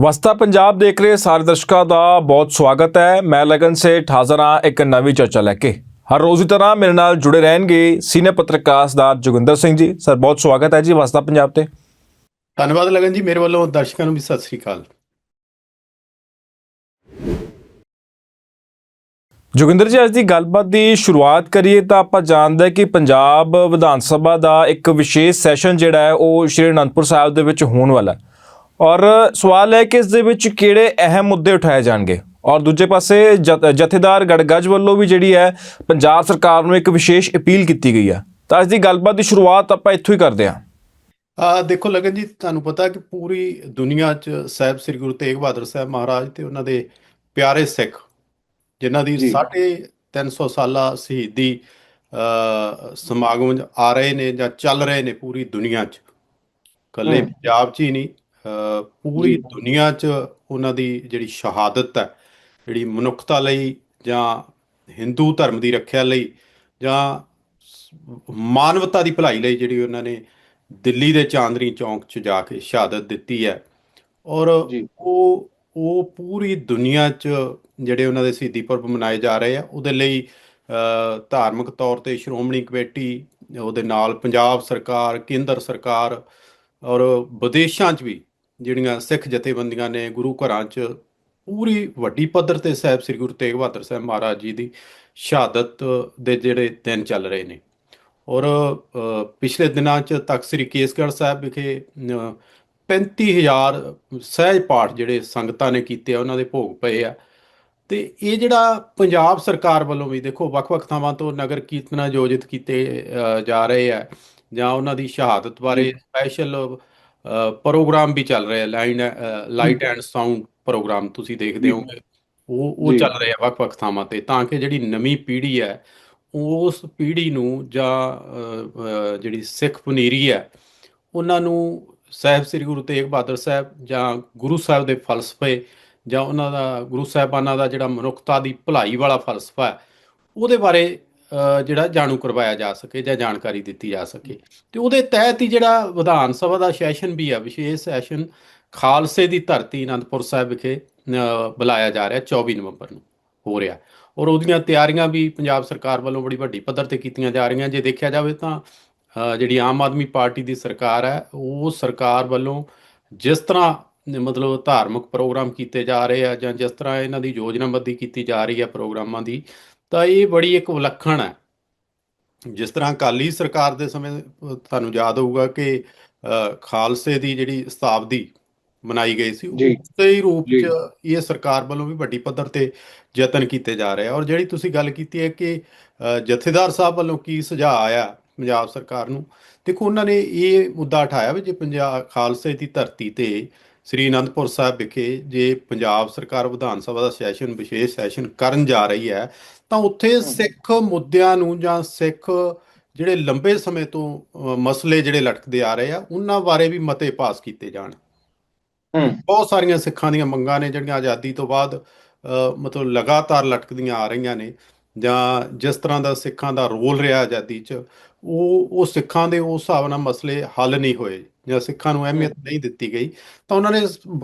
ਵਸਤਾ ਪੰਜਾਬ ਦੇਖ ਰਹੇ ਸਾਰੇ ਦਰਸ਼ਕਾਂ ਦਾ ਬਹੁਤ ਸਵਾਗਤ ਹੈ। ਮੈਂ ਲਗਨ ਸੇਠ ਹਾਜ਼ਰ ਹਾਂ ਇੱਕ ਨਵੀਂ ਚਰਚਾ ਲੈ ਕੇ। ਹਰ ਰੋਜ਼ ਦੀ ਤਰ੍ਹਾਂ ਮੇਰੇ ਨਾਲ ਜੁੜੇ ਰਹਿਣਗੇ ਸੀਨੀਅਰ ਪੱਤਰਕਾਰ ਸਰਦਾਰ ਜੋਗਿੰਦਰ ਸਿੰਘ ਜੀ। ਸਰ ਬਹੁਤ ਸਵਾਗਤ ਹੈ ਜੀ ਵਸਤਾ ਪੰਜਾਬ ਤੇ। ਧੰਨਵਾਦ ਲਗਨ ਜੀ ਮੇਰੇ ਵੱਲੋਂ ਦਰਸ਼ਕਾਂ ਨੂੰ ਵੀ ਸਤਿ ਸ੍ਰੀ ਅਕਾਲ। ਜੋਗਿੰਦਰ ਜੀ ਅੱਜ ਦੀ ਗੱਲਬਾਤ ਦੀ ਸ਼ੁਰੂਆਤ ਕਰੀਏ ਤਾਂ ਆਪਾਂ ਜਾਣਦੇ ਹਾਂ ਕਿ ਪੰਜਾਬ ਵਿਧਾਨ ਸਭਾ ਦਾ ਇੱਕ ਵਿਸ਼ੇਸ਼ ਸੈਸ਼ਨ ਜਿਹੜਾ ਹੈ ਉਹ ਸ਼੍ਰੀ ਅਨੰਦਪੁਰ ਸਾਹਿਬ ਦੇ ਵਿੱਚ ਹੋਣ ਵਾਲਾ ਹੈ। ਔਰ ਸਵਾਲ ਹੈ ਕਿ ਇਸ ਦੇ ਵਿੱਚ ਕਿਹੜੇ ਅਹਿਮ ਮੁੱਦੇ ਉਠਾਏ ਜਾਣਗੇ ਔਰ ਦੂਜੇ ਪਾਸੇ ਜਥ- ਜਥੇਦਾਰ ਗੜਗੱਜ ਵੱਲੋਂ ਵੀ ਜਿਹੜੀ ਹੈ ਪੰਜਾਬ ਸਰਕਾਰ ਨੂੰ ਇੱਕ ਵਿਸ਼ੇਸ਼ ਅਪੀਲ ਕੀਤੀ ਗਈ ਹੈ ਤਾਂ ਅੱਜ ਦੀ ਗੱਲਬਾਤ ਦੀ ਸ਼ੁਰੂਆਤ ਆਪਾਂ ਇੱਥੋਂ ਹੀ ਕਰਦੇ ਹਾਂ ਆ ਦੇਖੋ ਲਗਨ ਜੀ ਤੁਹਾਨੂੰ ਪਤਾ ਕਿ ਪੂਰੀ ਦੁਨੀਆ 'ਚ ਸਾਹਿਬ ਸ੍ਰੀ ਗੁਰੂ ਤੇਗ ਬਹਾਦਰ ਸਾਹਿਬ ਮਹਾਰਾਜ ਤੇ ਉਹਨਾਂ ਦੇ ਪਿਆਰੇ ਸਿੱਖ ਜਿਨ੍ਹਾਂ ਦੀ ਜੀ। 350 ਸਾਲਾ ਸ਼ਹੀਦੀ ਸਮਾਗਮ ਆ ਰਹੇ ਨੇ ਜਾਂ ਚੱਲ ਰਹੇ ਨੇ ਪੂਰੀ ਦੁਨੀਆ 'ਚ ਕੱਲੇ। ਪੰਜਾਬ 'ਚ ਹੀ ਨਹੀਂ ਪੂਰੀ। ਦੁਨੀਆ 'ਚ ਉਹਨਾਂ ਦੀ ਜਿਹੜੀ ਸ਼ਹਾਦਤ ਹੈ ਜਿਹੜੀ ਮਨੁੱਖਤਾ ਲਈ ਜਾਂ ਹਿੰਦੂ ਧਰਮ ਦੀ ਰੱਖਿਆ ਲਈ ਜਾਂ ਮਾਨਵਤਾ ਦੀ ਭਲਾਈ ਲਈ ਜਿਹੜੀ ਉਹਨਾਂ ਨੇ ਦਿੱਲੀ ਦੇ ਚਾਂਦਨੀ ਚੌਂਕ 'ਚ ਜਾ ਕੇ ਸ਼ਹਾਦਤ ਦਿੱਤੀ ਹੈ ਔਰ। ਉਹ ਉਹ ਪੂਰੀ ਦੁਨੀਆ 'ਚ ਜਿਹੜੇ ਉਹਨਾਂ ਦੇ ਸ਼ਹੀਦੀ ਪੁਰਬ ਮਨਾਏ ਜਾ ਰਹੇ ਆ ਉਹਦੇ ਲਈ ਧਾਰਮਿਕ ਤੌਰ ਤੇ ਸ਼੍ਰੋਮਣੀ ਕਮੇਟੀ ਉਹਦੇ ਨਾਲ ਪੰਜਾਬ ਸਰਕਾਰ ਕੇਂਦਰ ਸਰਕਾਰ ਔਰ ਵਿਦੇਸ਼ਾਂ 'ਚ ਵੀ ਜਿਹੜੀਆਂ ਸਿੱਖ ਜਥੇਬੰਦੀਆਂ ਨੇ ਗੁਰੂ ਘਰਾਂ 'ਚ ਪੂਰੀ ਵੱਡੀ ਪੱਧਰ ਤੇ ਸਾਹਿਬ ਸ੍ਰੀ ਗੁਰੂ ਤੇਗ ਬਹਾਦਰ ਸਾਹਿਬ ਮਹਾਰਾਜ ਜੀ ਦੀ ਸ਼ਹਾਦਤ ਦੇ ਜਿਹੜੇ ਦਿਨ ਚੱਲ ਰਹੇ ਨੇ। ਔਰ ਪਿਛਲੇ ਦਿਨਾਂ 'ਚ ਤਖਤ ਸ੍ਰੀ ਕੇਸਗੜ੍ਹ ਸਾਹਿਬ ਵਿਖੇ ਅ, 35000 ਸਹਿਜ ਪਾਠ ਜਿਹੜੇ ਸੰਗਤਾਂ ਨੇ ਕੀਤੇ ਆ ਉਹਨਾਂ ਦੇ ਭੋਗ ਪਏ ਆ। ਤੇ ਇਹ ਜਿਹੜਾ ਪੰਜਾਬ ਸਰਕਾਰ ਵੱਲੋਂ ਵੀ ਦੇਖੋ ਵੱਖ-ਵੱਖ ਥਾਵਾਂ ਤੋਂ ਨਗਰ ਕੀਰਤਨ ਆਯੋਜਿਤ ਕੀਤੇ ਜਾ ਰਹੇ ਆ ਜਾਂ ਉਹਨਾਂ ਦੀ ਸ਼ਹਾਦਤ ਬਾਰੇ ਸਪੈਸ਼ਲ ਪ੍ਰੋਗਰਾਮ ਵੀ ਚੱਲ ਰਹੇ line light and sound programme ਤੁਸੀਂ ਦੇਖਦੇ ਜੀ। ਹੋਵੋਗੇ ਉਹ ਉਹ। ਚੱਲ ਰਹੇ ਵੱਖ-ਵੱਖ ਥਾਵਾਂ ਤੇ ਤਾਂ ਕਿ ਜਿਹੜੀ ਨਵੀਂ ਪੀੜ੍ਹੀ ਹੈ ਉਸ ਪੀੜ੍ਹੀ ਨੂੰ ਜਾਂ ਜਿਹੜੀ ਸਿੱਖ ਪਨੀਰੀ ਹੈ ਉਹਨਾਂ ਨੂੰ ਸਾਹਿਬ ਸ੍ਰੀ ਗੁਰੂ ਤੇਗ ਬਹਾਦਰ ਸਾਹਿਬ ਜਾਂ ਗੁਰੂ ਸਾਹਿਬ ਦੇ ਫਲਸਫੇ ਜਾਂ ਉਹਨਾਂ ਦਾ ਗੁਰੂ ਸਾਹਿਬਾਨਾਂ ਦਾ ਜਿਹੜਾ ਮਨੁੱਖਤਾ ਦੀ ਭਲਾਈ ਵਾਲਾ ਫਲਸਫਾ ਹੈ ਉਹਦੇ ਬਾਰੇ ਜਿਹੜਾ ਜਾਣੂ ਕਰਵਾਇਆ ਜਾ ਸਕੇ ਜਾਂ ਜਾਣਕਾਰੀ ਦਿੱਤੀ ਜਾ ਸਕੇ। ਤੇ ਉਹਦੇ ਤਹਿਤ ਹੀ ਜਿਹੜਾ ਵਿਧਾਨ ਸਭਾ ਦਾ ਸੈਸ਼ਨ ਵੀ ਹੈ ਵਿਸ਼ੇਸ਼ ਸੈਸ਼ਨ ਖਾਲਸੇ ਦੀ ਧਰਤੀ ਅਨੰਦਪੁਰ ਸਾਹਿਬ ਵਿਖੇ ਬੁਲਾਇਆ ਜਾ ਰਿਹਾ 24 ਨਵੰਬਰ ਨੂੰ, ਹੋ ਰਿਹਾ। ਔਰ ਉਹਦੀਆਂ ਤਿਆਰੀਆਂ ਵੀ ਪੰਜਾਬ ਸਰਕਾਰ ਵੱਲੋਂ ਬੜੀ ਵੱਡੀ ਪੱਧਰ ਤੇ ਕੀਤੀਆਂ ਜਾ ਰਹੀਆਂ। ਜੇ ਦੇਖਿਆ ਜਾਵੇ ਤਾਂ ਜਿਹੜੀ ਆਮ ਆਦਮੀ ਪਾਰਟੀ ਦੀ ਸਰਕਾਰ ਹੈ, ਉਹ ਸਰਕਾਰ ਵੱਲੋਂ ਜਿਸ ਤਰ੍ਹਾਂ ਮਤਲਬ ਧਾਰਮਿਕ ਪ੍ਰੋਗਰਾਮ ਕੀਤੇ ਜਾ ਰਹੇ ਆ ਜਾਂ ਜਿਸ ਤਰ੍ਹਾਂ ਇਹਨਾਂ ਦੀ ਯੋਜਨਾਬੱਧੀ ਕੀਤੀ ਜਾ ਰਹੀ ਹੈ ਪ੍ਰੋਗਰਾਮਾਂ ਦੀ ਤਾਂ ਇਹ ਬੜੀ ਇੱਕ ਵਿਲੱਖਣ ਹੈ ਜਿਸ ਤਰ੍ਹਾਂ ਅਕਾਲੀ ਸਰਕਾਰ ਦੇ ਸਮੇਂ ਤੁਹਾਨੂੰ ਯਾਦ ਹੋਊਗਾ ਕਿ ਖਾਲਸੇ ਦੀ ਜਿਹੜੀ ਸ਼ਤਾਬਦੀ ਮਨਾਈ ਗਈ ਸੀ। ਉਸੇ ਹੀ ਰੂਪ। 'ਚ ਇਹ ਸਰਕਾਰ ਵੱਲੋਂ ਵੀ ਵੱਡੀ ਪੱਧਰ ਤੇ ਯਤਨ ਕੀਤੇ ਜਾ ਰਹੇ ਆ ਔਰ ਜਿਹੜੀ ਤੁਸੀਂ ਗੱਲ ਕੀਤੀ ਹੈ ਕਿ ਜਥੇਦਾਰ ਸਾਹਿਬ ਵੱਲੋਂ ਕੀ ਸੁਝਾਅ ਆਇਆ ਪੰਜਾਬ ਸਰਕਾਰ ਨੂੰ ਦੇਖੋ ਉਹਨਾਂ ਨੇ ਇਹ ਮੁੱਦਾ ਉਠਾਇਆ ਵੀ ਜੇ ਪੰਜਾਬ ਖਾਲਸੇ ਦੀ ਧਰਤੀ ਤੇ ਸ੍ਰੀ ਅਨੰਦਪੁਰ ਸਾਹਿਬ ਵਿਖੇ ਜੇ ਪੰਜਾਬ ਸਰਕਾਰ ਵਿਧਾਨ ਸਭਾ ਦਾ ਸੈਸ਼ਨ ਵਿਸ਼ੇਸ਼ ਸੈਸ਼ਨ ਕਰਨ ਜਾ ਰਹੀ ਹੈ ਤਾਂ ਉੱਥੇ ਸਿੱਖ ਮੁੱਦਿਆਂ ਨੂੰ ਜਾਂ ਸਿੱਖ ਜਿਹੜੇ ਲੰਬੇ ਸਮੇਂ ਤੋਂ ਮਸਲੇ ਜਿਹੜੇ ਲਟਕਦੇ ਆ ਰਹੇ ਆ ਉਹਨਾਂ ਬਾਰੇ ਵੀ ਮਤੇ ਪਾਸ ਕੀਤੇ ਜਾਣ। ਬਹੁਤ ਸਾਰੀਆਂ ਸਿੱਖਾਂ ਦੀਆਂ ਮੰਗਾਂ ਨੇ ਜਿਹੜੀਆਂ ਆਜ਼ਾਦੀ ਤੋਂ ਬਾਅਦ ਮਤਲਬ ਲਗਾਤਾਰ ਲਟਕਦੀਆਂ ਆ ਰਹੀਆਂ ਨੇ। ਜਾਂ ਜਿਸ ਤਰ੍ਹਾਂ ਦਾ ਸਿੱਖਾਂ ਦਾ ਰੋਲ ਰਿਹਾ ਆਜ਼ਾਦੀ 'ਚ ਉਹ ਉਹ ਸਿੱਖਾਂ ਦੇ ਉਸ ਹਿਸਾਬ ਨਾਲ ਮਸਲੇ ਹੱਲ ਨਹੀਂ ਹੋਏ ਜਾਂ ਸਿੱਖਾਂ ਨੂੰ ਅਹਿਮੀਅਤ ਨਹੀਂ ਦਿੱਤੀ ਗਈ ਤਾਂ ਉਹਨਾਂ ਨੇ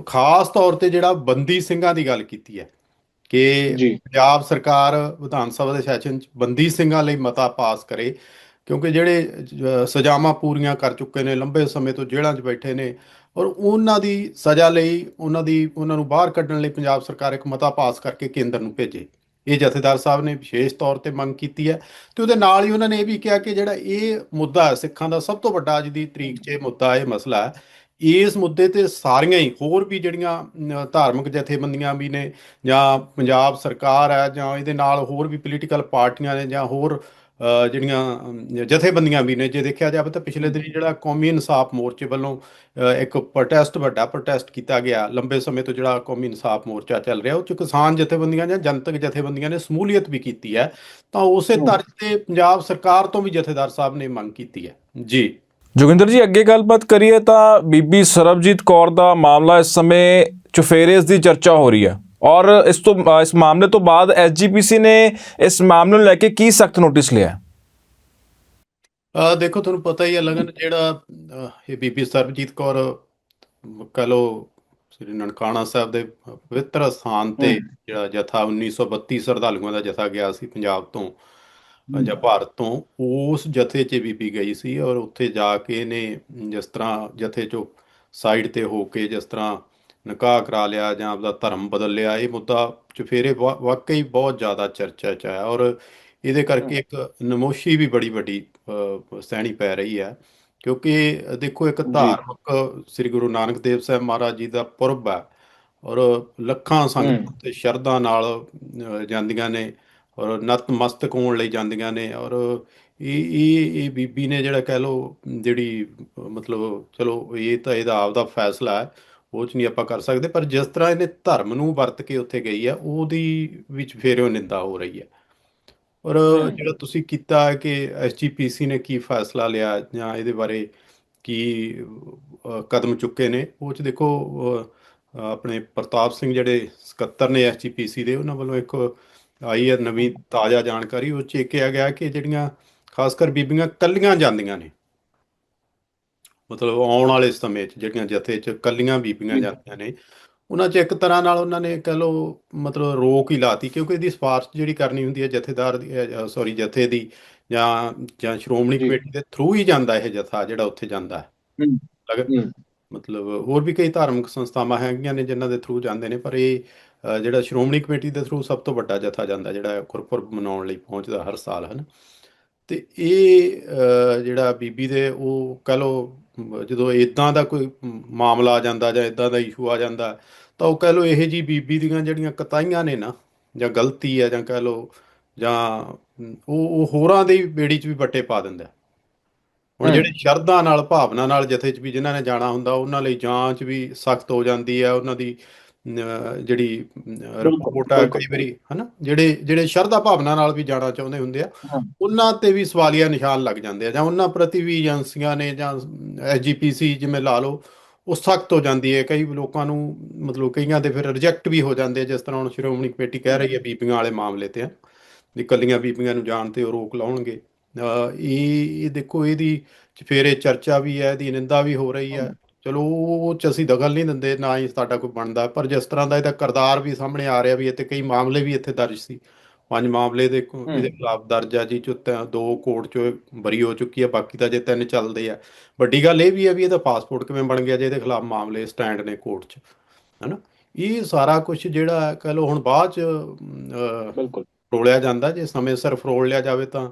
ਖਾਸ ਤੌਰ ਤੇ ਜਿਹੜਾ ਬੰਦੀ ਸਿੰਘਾਂ ਦੀ ਗੱਲ ਕੀਤੀ ਹੈ ਕਿ। ਪੰਜਾਬ ਸਰਕਾਰ ਵਿਧਾਨ ਸਭਾ ਦੇ ਸੈਸ਼ਨ 'ਚ ਬੰਦੀ ਸਿੰਘਾਂ ਲਈ ਮਤਾ ਪਾਸ ਕਰੇ ਕਿਉਂਕਿ ਜਿਹੜੇ ਸਜ਼ਾਵਾਂ ਪੂਰੀਆਂ ਕਰ ਚੁੱਕੇ ਨੇ ਲੰਬੇ ਸਮੇਂ ਤੋਂ ਜੇਲ੍ਹਾਂ 'ਚ ਬੈਠੇ ਨੇ ਔਰ ਉਹਨਾਂ ਦੀ ਸਜ਼ਾ ਲਈ ਉਹਨਾਂ ਦੀ ਉਹਨਾਂ ਨੂੰ ਬਾਹਰ ਕੱਢਣ ਲਈ ਪੰਜਾਬ ਸਰਕਾਰ ਇੱਕ ਮਤਾ ਪਾਸ ਕਰਕੇ ਕੇਂਦਰ ਨੂੰ ਭੇਜੇ ਇਹ ਜਥੇਦਾਰ ਸਾਹਿਬ ਨੇ ਵਿਸ਼ੇਸ਼ ਤੌਰ ਤੇ ਮੰਗ ਕੀਤੀ ਹੈ ਤੇ ਉਹਦੇ ਨਾਲ ਹੀ ਉਹਨਾਂ ਨੇ ਇਹ ਵੀ ਕਿਹਾ ਕਿ ਜਿਹੜਾ ਇਹ ਮੁੱਦਾ ਹੈ ਸਿੱਖਾਂ ਦਾ ਸਭ ਤੋਂ ਵੱਡਾ ਅੱਜ ਦੀ ਤਰੀਕ 'ਚ ਇਹ ਮੁੱਦਾ, ਇਹ ਮਸਲਾ ਹੈ। ਇਸ ਮੁੱਦੇ ਤੇ ਸਾਰੀਆਂ ਹੀ ਹੋਰ ਵੀ ਜਿਹੜੀਆਂ ਧਾਰਮਿਕ ਜਥੇਬੰਦੀਆਂ ਵੀ ਨੇ ਜਾਂ ਪੰਜਾਬ ਸਰਕਾਰ ਹੈ ਜਾਂ ਇਹਦੇ ਨਾਲ ਹੋਰ ਵੀ ਪੋਲੀਟੀਕਲ ਪਾਰਟੀਆਂ ਨੇ ਜਾਂ ਹੋਰ ਜਿਹੜੀਆਂ ਜਥੇਬੰਦੀਆਂ ਵੀ ਨੇ ਜੇ ਦੇਖਿਆ ਜਾਵੇ ਤਾਂ ਪਿਛਲੇ ਦਿਨੀ ਜਿਹੜਾ ਕੌਮੀ ਇਨਸਾਫ ਮੋਰਚੇ ਵੱਲੋਂ ਇੱਕ ਪ੍ਰੋਟੈਸਟ ਵੱਡਾ ਪ੍ਰੋਟੈਸਟ ਕੀਤਾ ਗਿਆ ਲੰਬੇ ਸਮੇਂ ਤੋਂ ਜਿਹੜਾ ਕੌਮੀ ਇਨਸਾਫ ਮੋਰਚਾ ਚੱਲ ਰਿਹਾ ਉਹ ਚ ਕਿਸਾਨ ਜਥੇਬੰਦੀਆਂ ਜਾਂ ਜਨਤਕ ਜਥੇਬੰਦੀਆਂ ਨੇ ਸਮੂਲੀਅਤ ਵੀ ਕੀਤੀ ਹੈ। ਤਾਂ ਉਸੇ ਤਰ੍ਹਾਂ ਤੇ ਪੰਜਾਬ ਸਰਕਾਰ ਤੋਂ ਵੀ ਜਥੇਦਾਰ ਸਾਹਿਬ ਨੇ ਮੰਗ ਕੀਤੀ ਹੈ। ਜੀ। ਜੋਗਿੰਦਰ ਜੀ ਅੱਗੇ ਗੱਲਬਾਤ ਕਰੀਏ ਤਾਂ ਬੀਬੀ ਸਰਬਜੀਤ ਕੌਰ ਦਾ ਮਾਮਲਾ ਇਸ ਸਮੇਂ ਚੁਫੇਰੇ ਦੀ ਚਰਚਾ ਹੋ ਰਹੀ ਹੈ। ਔਰ ਇਸ ਤੋਂ ਇਸ ਮਾਮਲੇ ਤੋਂ ਬਾਅਦ ਐਸਜੀਪੀਸੀ ਨੇ ਇਸ ਮਾਮਲੇ ਨੂੰ ਲੈ ਕੇ ਕੀ ਸਖਤ ਨੋਟਿਸ ਲਿਆ? ਦੇਖੋ ਤੁਹਾਨੂੰ ਪਤਾ ਹੀ ਹੈ ਲਗਨ ਜਿਹੜਾ ਇਹ ਬੀਬੀ ਸਰਬਜੀਤ ਕੌਰ ਕਹ ਲਓ ਸ੍ਰੀ ਨਨਕਾਣਾ ਸਾਹਿਬ ਦੇ ਪਵਿੱਤਰ ਸਥਾਨ ਤੇ ਜਿਹੜਾ ਜਥਾ 1932 ਸ਼ਰਧਾਲੂਆਂ ਦਾ ਜਥਾ ਗਿਆ ਸੀ ਪੰਜਾਬ ਤੋਂ ਜਾਂ ਭਾਰਤ ਤੋਂ ਉਸ ਜਥੇ 'ਚ ਬੀਬੀ ਗਈ ਸੀ ਔਰ ਉੱਥੇ ਜਾ ਕੇ ਇਹਨੇ ਜਿਸ ਤਰ੍ਹਾਂ ਜਥੇ 'ਚੋਂ ਸਾਈਡ ਤੇ ਹੋ ਕੇ ਜਿਸ ਤਰ੍ਹਾਂ ਨਿਕਾਹ ਕਰਾ ਲਿਆ ਜਾਂ ਆਪਦਾ ਧਰਮ ਬਦਲ ਲਿਆ ਇਹ ਮੁੱਦਾ ਚੁਫੇਰੇ ਵਾਕਈ ਬਹੁਤ ਜ਼ਿਆਦਾ ਚਰਚਾ 'ਚ ਆਇਆ ਔਰ ਇਹਦੇ ਕਰਕੇ ਇੱਕ ਨਮੋਸ਼ੀ ਵੀ ਬੜੀ ਵੱਡੀ ਸਹਿਣੀ ਪੈ ਰਹੀ ਹੈ। ਕਿਉਂਕਿ ਦੇਖੋ ਇੱਕ ਧਾਰਮਿਕ ਸ੍ਰੀ ਗੁਰੂ ਨਾਨਕ ਦੇਵ ਸਾਹਿਬ ਮਹਾਰਾਜ ਜੀ ਦਾ ਪੁਰਬ ਹੈ ਔਰ ਲੱਖਾਂ ਸੰਗਤਾਂ ਤੇ ਸ਼ਰਧਾ ਨਾਲ ਜਾਂਦੀਆਂ ਨੇ ਔਰ ਨਤਮਸਤਕ ਹੋਣ ਲਈ ਜਾਂਦੀਆਂ ਨੇ ਔਰ ਇਹ ਇਹ ਇਹ ਬੀਬੀ ਨੇ ਜਿਹੜਾ ਕਹਿ ਲੋ ਜਿਹੜੀ ਮਤਲਬ ਚਲੋ ਇਹ ਤਾਂ ਇਹਦਾ ਆਪਦਾ ਫੈਸਲਾ ਹੈ ਉਹ ਚ ਨਹੀਂ ਆਪਾਂ ਕਰ ਸਕਦੇ ਪਰ ਜਿਸ ਤਰ੍ਹਾਂ ਇਹਨੇ ਧਰਮ ਨੂੰ ਵਰਤ ਕੇ ਉੱਥੇ ਗਈ ਹੈ ਉਹਦੀ ਵਿੱਚ ਫੇਰ ਉਹ ਨਿੰਦਾ ਹੋ ਰਹੀ ਹੈ ਔਰ ਜਿਹੜਾ ਤੁਸੀਂ ਕੀਤਾ ਕਿ ਐਸਜੀਪੀਸੀ ਨੇ ਕੀ ਫੈਸਲਾ ਲਿਆ ਜਾਂ ਇਹਦੇ ਬਾਰੇ ਕੀ ਕਦਮ ਚੁੱਕੇ ਨੇ ਉਹ ਚ ਦੇਖੋ ਆਪਣੇ ਪ੍ਰਤਾਪ ਸਿੰਘ ਜਿਹੜੇ ਸਕੱਤਰ ਨੇ ਐਸਜੀਪੀਸੀ ਦੇ ਉਹਨਾਂ ਵੱਲੋਂ ਇੱਕ ਆਈ ਹੈ ਨਵੀਂ ਤਾਜ਼ਾ ਜਾਣਕਾਰੀ ਉਹ ਚ ਇਹ ਕਿਹਾ ਗਿਆ ਕਿ ਜਿਹੜੀਆਂ ਖਾਸ ਕਰ ਬੀਬੀਆਂ ਕੱਲੀਆਂ ਜਾਂਦੀਆਂ ਨੇ ਮਤਲਬ ਆਉਣ ਵਾਲੇ ਸਮੇਂ 'ਚ ਜਿਹੜੀਆਂ ਜਥੇ 'ਚ ਕੱਲੀਆਂ ਬੀਬੀਆਂ ਜਾਂਦੀਆਂ ਨੇ ਉਹਨਾਂ 'ਚ ਇੱਕ ਤਰ੍ਹਾਂ ਨਾਲ ਉਹਨਾਂ ਨੇ ਕਹ ਲੋ ਮਤਲਬ ਰੋਕ ਹੀ ਲਾਤੀ ਕਿਉਂਕਿ ਇਹਦੀ ਸਿਫਾਰਿਸ਼ ਜਿਹੜੀ ਕਰਨੀ ਹੁੰਦੀ ਹੈ ਜਥੇਦਾਰ ਦੀ ਸੌਰੀ ਜਥੇ ਦੀ ਜਾਂ ਜਾਂ ਸ਼੍ਰੋਮਣੀ। ਕਮੇਟੀ ਦੇ ਥਰੂ ਹੀ ਜਾਂਦਾ ਇਹ ਜਥਾ ਜਿਹੜਾ ਉੱਥੇ ਜਾਂਦਾ ਹੈ। ਮਤਲਬ ਹੋਰ ਵੀ ਕਈ ਧਾਰਮਿਕ ਸੰਸਥਾਵਾਂ ਹੈਗੀਆਂ ਨੇ ਜਿਨ੍ਹਾਂ ਦੇ ਥਰੂ ਜਾਂਦੇ ਨੇ ਪਰ ਇਹ ਜਿਹੜਾ ਸ਼੍ਰੋਮਣੀ ਕਮੇਟੀ ਦੇ ਥਰੂ ਸਭ ਤੋਂ ਵੱਡਾ ਜਥਾ ਜਾਂਦਾ ਜਿਹੜਾ ਗੁਰਪੁਰਬ ਮਨਾਉਣ ਲਈ ਪਹੁੰਚਦਾ ਹਰ ਸਾਲ ਹਨ ਤੇ ਇਹ ਜਿਹੜਾ ਬੀਬੀ ਦੇ ਉਹ ਕਹ ਲੋ ਜਦੋਂ ਇਦਾਂ ਦਾ ਕੋਈ ਮਾਮਲਾ ਆ ਜਾਂਦਾ ਜਾਂ ਇਦਾਂ ਦਾ ਇਸ਼ੂ ਆ ਜਾਂਦਾ ਤਾਂ ਉਹ ਕਹ ਲੋ ਇਹ ਜੀ ਬੀਬੀ ਦੀਆਂ ਜਿਹੜੀਆਂ ਕਤਾਈਆਂ ਨੇ ਨਾ ਜਾਂ ਗਲਤੀ ਹੈ ਜਾਂ ਕਹ ਲੋ ਜਾਂ ਉਹ ਉਹ ਹੋਰਾਂ ਦੀ ਬੇੜੀ 'ਚ ਵੀ ਵੱਟੇ ਪਾ ਦਿੰਦਾ ਹੁਣ। ਜਿਹੜੇ ਸ਼ਰਧਾ ਨਾਲ ਭਾਵਨਾ ਨਾਲ ਜਥੇ 'ਚ ਵੀ ਜਿਨ੍ਹਾਂ ਨੇ ਜਾਣਾ ਹੁੰਦਾ ਉਹਨਾਂ ਲਈ ਜਾਂਚ ਵੀ ਸਖਤ ਹੋ ਜਾਂਦੀ ਹੈ ਉਹਨਾਂ ਦੀ ਜਿਹੜੀ ਰਿਪੋਰਟ। ਕਈ ਵਾਰੀ ਹਨਾ? ਜਿਹੜੇ ਜਿਹੜੇ ਸ਼ਰਧਾ ਭਾਵਨਾ ਨਾਲ ਵੀ ਜਾਣਾ ਚਾਹੁੰਦੇ ਹੁੰਦੇ ਆ। ਉਹਨਾਂ ਤੇ ਵੀ ਸਵਾਲੀਆ ਨਿਸ਼ਾਨ ਲੱਗ ਜਾਂਦੇ ਆ ਜਾਂ ਉਹਨਾਂ ਪ੍ਰਤੀ ਵੀ ਏਜੰਸੀਆਂ ਨੇ ਜਾਂ ਐਸਜੀਪੀਸੀ ਜਿਵੇਂ ਲਾ ਲਓ ਉਹ ਸਖਤ ਹੋ ਜਾਂਦੀ ਹੈ। ਕਈ ਲੋਕਾਂ ਨੂੰ ਮਤਲਬ ਕਈਆਂ ਦੇ ਫਿਰ ਰਿਜੈਕਟ ਵੀ ਹੋ ਜਾਂਦੇ ਆ ਜਿਸ ਤਰ੍ਹਾਂ ਹੁਣ ਸ਼੍ਰੋਮਣੀ ਕਮੇਟੀ ਕਹਿ ਰਹੀ ਹੈ ਬੀਬੀਆਂ ਵਾਲੇ ਮਾਮਲੇ ਤੇ ਆ ਵੀ ਇਕੱਲੀਆਂ ਬੀਬੀਆਂ ਨੂੰ ਜਾਣ ਤੇ ਉਹ ਰੋਕ ਲਾਉਣਗੇ। ਇਹ ਇਹ ਦੇਖੋ ਇਹਦੀ ਫੇਰੇ ਚਰਚਾ ਵੀ ਹੈ ਇਹਦੀ ਨਿੰਦਾ ਵੀ ਹੋ ਰਹੀ ਹੈ। ਚਲੋ ਉਹ ਚ ਅਸੀਂ ਦਖਲ ਨਹੀਂ ਦਿੰਦੇ ਨਾ ਹੀ ਸਾਡਾ ਕੋਈ ਬਣਦਾ। ਪਰ ਜਿਸ ਤਰ੍ਹਾਂ ਦਾ ਇਹਦਾ ਕਰਦਾਰ ਵੀ ਸਾਹਮਣੇ ਆ ਰਿਹਾ ਵੀ ਇੱਥੇ ਕਈ ਮਾਮਲੇ ਵੀ ਇੱਥੇ ਦਰਜ ਸੀ। ਪੰਜ ਮਾਮਲੇ ਦੇ ਇਹਦੇ ਖਿਲਾਫ ਦਰਜ ਆ ਜੀ ਚੋਂ ਦੋ ਕੋਰਟ ਚੋਂ ਬਰੀ ਹੋ ਚੁੱਕੀ ਹੈ ਬਾਕੀ ਤਾਂ ਜੇ ਤਿੰਨ ਚੱਲਦੇ ਆ। ਵੱਡੀ ਗੱਲ ਇਹ ਵੀ ਹੈ ਵੀ ਇਹਦਾ ਪਾਸਪੋਰਟ ਕਿਵੇਂ ਬਣ ਗਿਆ ਜੇ ਇਹਦੇ ਖਿਲਾਫ ਮਾਮਲੇ ਸਟੈਂਡ ਨੇ ਕੋਰਟ 'ਚ ਹੈਨਾ? ਇਹ ਸਾਰਾ ਕੁਝ ਜਿਹੜਾ ਕਹ ਲਓ ਹੁਣ ਬਾਅਦ 'ਚ ਬਿਲਕੁਲ। ਫਰੋਲਿਆ ਜਾਂਦਾ ਜੇ ਸਮੇਂ ਸਿਰ ਫਰੋਲ ਲਿਆ ਜਾਵੇ ਤਾਂ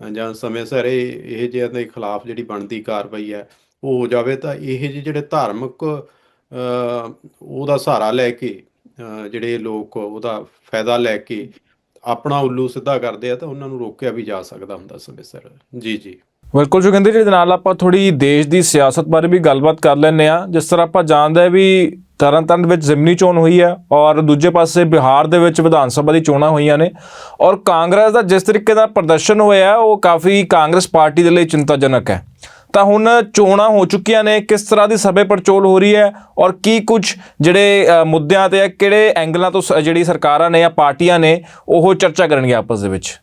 ਜਾਂ ਸਮੇਂ ਸਿਰ ਇਹ ਇਹ ਜਿਹੇ ਦੇ ਖਿਲਾਫ ਜਿਹੜੀ ਬਣਦੀ ਕਾਰਵਾਈ ਹੈ ਉਹ ਹੋ ਜਾਵੇ ਤਾਂ ਇਹ ਜਿਹੇ ਜਿਹੜੇ ਧਾਰਮਿਕ ਉਹਦਾ ਸਹਾਰਾ ਲੈ ਕੇ ਜਿਹੜੇ ਲੋਕ ਉਹਦਾ ਫਾਇਦਾ ਲੈ ਕੇ ਆਪਣਾ ਉੱਲੂ ਸਿੱਧਾ ਕਰਦੇ ਆ ਤਾਂ ਉਹਨਾਂ ਨੂੰ ਰੋਕਿਆ ਵੀ ਜਾ ਸਕਦਾ ਹੁੰਦਾ ਸਮੇਂ ਸਿਰ। ਜੀ ਜੀ। ਬਿਲਕੁਲ ਜੋਗਿੰਦਰ ਜੀ ਦੇ ਨਾਲ ਆਪਾਂ ਥੋੜੀ ਦੇਸ਼ ਦੀ ਸਿਆਸਤ ਬਾਰੇ ਵੀ ਗੱਲਬਾਤ ਕਰ ਲੈਂਦੇ ਆ ਜਿਸ ਤਰ੍ਹਾਂ ਆਪਾਂ ਜਾਣਦੇ ਹਾਂ ਵੀ ਤਰਨਤਾਰਨ ਵਿੱਚ ਜ਼ਿਮਨੀ ਚੋਣ ਹੋਈ ਹੈ ਔਰ ਦੂਜੇ ਪਾਸੇ ਬਿਹਾਰ ਦੇ ਵਿੱਚ ਵਿਧਾਨ ਸਭਾ ਦੀ ਚੋਣਾਂ ਹੋਈਆਂ ਨੇ ਔਰ ਕਾਂਗਰਸ ਦਾ ਜਿਸ ਤਰੀਕੇ ਦਾ ਪ੍ਰਦਰਸ਼ਨ ਹੋਇਆ, ਉਹ ਕਾਫੀ ਕਾਂਗਰਸ ਪਾਰਟੀ ਦੇ ਲਈ ਚਿੰਤਾਜਨਕ ਹੈ। ਤਾਂ ਹੁਣ ਚੋਣਾਂ ਹੋ ਚੁੱਕੀਆਂ ਨੇ ਕਿਸ ਤਰ੍ਹਾਂ ਦੀ ਸਭੇ ਪਰਚੋਲ ਹੋ ਰਹੀ ਹੈ ਔਰ ਕੀ ਕੁਝ ਜਿਹੜੇ ਮੁੱਦਿਆਂ ਤੇ ਹੈ ਕਿਹੜੇ ਐਂਗਲਾਂ ਤੋਂ ਜਿਹੜੀ ਸਰਕਾਰਾਂ ਨੇ ਜਾਂ ਪਾਰਟੀਆਂ ਨੇ ਉਹ ਚਰਚਾ ਕਰਨਗੇ ਆਪਸ ਦੇ ਵਿੱਚ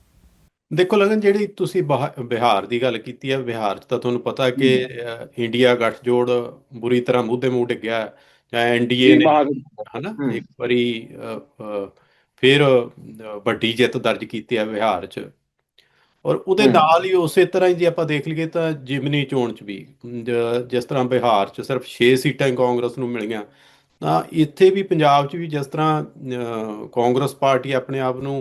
ਦੇਖੋ ਲਗਨ ਜਿਹੜੀ ਤੁਸੀਂ ਬਾਹ- ਬਿਹਾਰ ਦੀ ਗੱਲ ਕੀਤੀ ਹੈ ਬਿਹਾਰ 'ਚ ਤਾਂ ਤੁਹਾਨੂੰ ਪਤਾ ਕਿ ਇੰਡੀਆ ਗੱਠਜੋੜ ਬੁਰੀ ਤਰ੍ਹਾਂ ਮੂੰਹ ਤੇ ਮੂੰਹ ਡਿੱਗਿਆ ਹੈ। ਜਾਂ ਐਨਡੀਏ ਨੇ ਹਨਾ। ਇੱਕ ਵਾਰੀ ਫਿਰ ਵੱਡੀ ਜਿੱਤ ਦਰਜ ਕੀਤੀ ਹੈ ਬਿਹਾਰ 'ਚ ਔਰ ਉਹਦੇ। ਨਾਲ ਹੀ ਉਸੇ ਤਰ੍ਹਾਂ ਹੀ ਜੇ ਆਪਾਂ ਦੇਖ ਲਈਏ ਤਾਂ ਜਿਮਨੀ ਚੋਣ 'ਚ ਵੀ ਜਿਸ ਤਰ੍ਹਾਂ ਬਿਹਾਰ 'ਚ ਸਿਰਫ 6 ਸੀਟਾਂ ਹੀ ਕਾਂਗਰਸ ਨੂੰ ਮਿਲੀਆਂ ਤਾਂ ਇੱਥੇ ਵੀ ਪੰਜਾਬ 'ਚ ਵੀ ਜਿਸ ਤਰ੍ਹਾਂ ਕਾਂਗਰਸ ਪਾਰਟੀ ਆਪਣੇ ਆਪ ਨੂੰ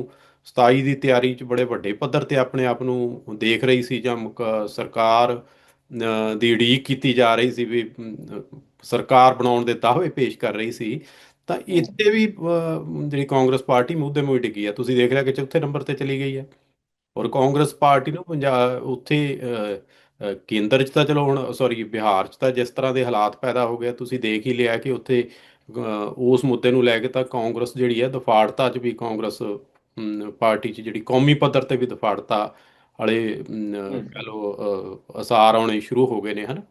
27 ਦੀ ਤਿਆਰੀ 'ਚ ਬੜੇ ਵੱਡੇ ਪੱਧਰ ਤੇ ਆਪਣੇ ਆਪ ਨੂੰ ਦੇਖ ਰਹੀ ਸੀ ਜਾਂ ਸਰਕਾਰ ਦੀ ਉਡੀਕ ਕੀਤੀ ਜਾ ਰਹੀ ਸੀ ਵੀ ਸਰਕਾਰ ਬਣਾਉਣ ਦੇ ਦਾਅਵੇ ਪੇਸ਼ ਕਰ ਰਹੀ ਸੀ ਤਾਂ ਇੱਥੇ ਵੀ ਜਿਹੜੀ ਕਾਂਗਰਸ ਪਾਰਟੀ ਮੁੱਦੇ ਮੂੰਹ ਡਿੱਗੀ ਆ ਤੁਸੀਂ ਦੇਖ ਲਿਆ ਕਿ ਚੌਥੇ ਨੰਬਰ ਤੇ ਚਲੀ ਗਈ ਹੈ ਔਰ ਕਾਂਗਰਸ ਪਾਰਟੀ ਨੂੰ ਪੰਜਾਬ ਉੱਥੇ ਕੇਂਦਰ ਚ ਤਾਂ ਚਲੋ ਹੁਣ ਸੌਰੀ ਬਿਹਾਰ ਚ ਤਾਂ ਜਿਸ ਤਰ੍ਹਾਂ ਦੇ ਹਾਲਾਤ ਪੈਦਾ ਹੋ ਗਏ ਤੁਸੀਂ ਦੇਖ ਹੀ ਲਿਆ ਕਿ ਉੱਥੇ ਉਸ ਮੁੱਦੇ ਨੂੰ ਲੈ ਕੇ ਤਾਂ ਕਾਂਗਰਸ ਜਿਹੜੀ ਹੈ ਦਫਾੜਤਾ ਚ ਵੀ ਕਾਂਗਰਸ ਪਾਰਟੀ ਚ ਜਿਹੜੀ ਕੌਮੀ ਪੱਧਰ ਤੇ ਵੀ ਦਫਾੜਤਾ ਵਾਲੇ ਕਹਿ ਅ, ਅਸਾਰ ਆਉਣੇ ਸ਼ੁਰੂ ਹੋ ਗਏ ਨੇ ਹਨ?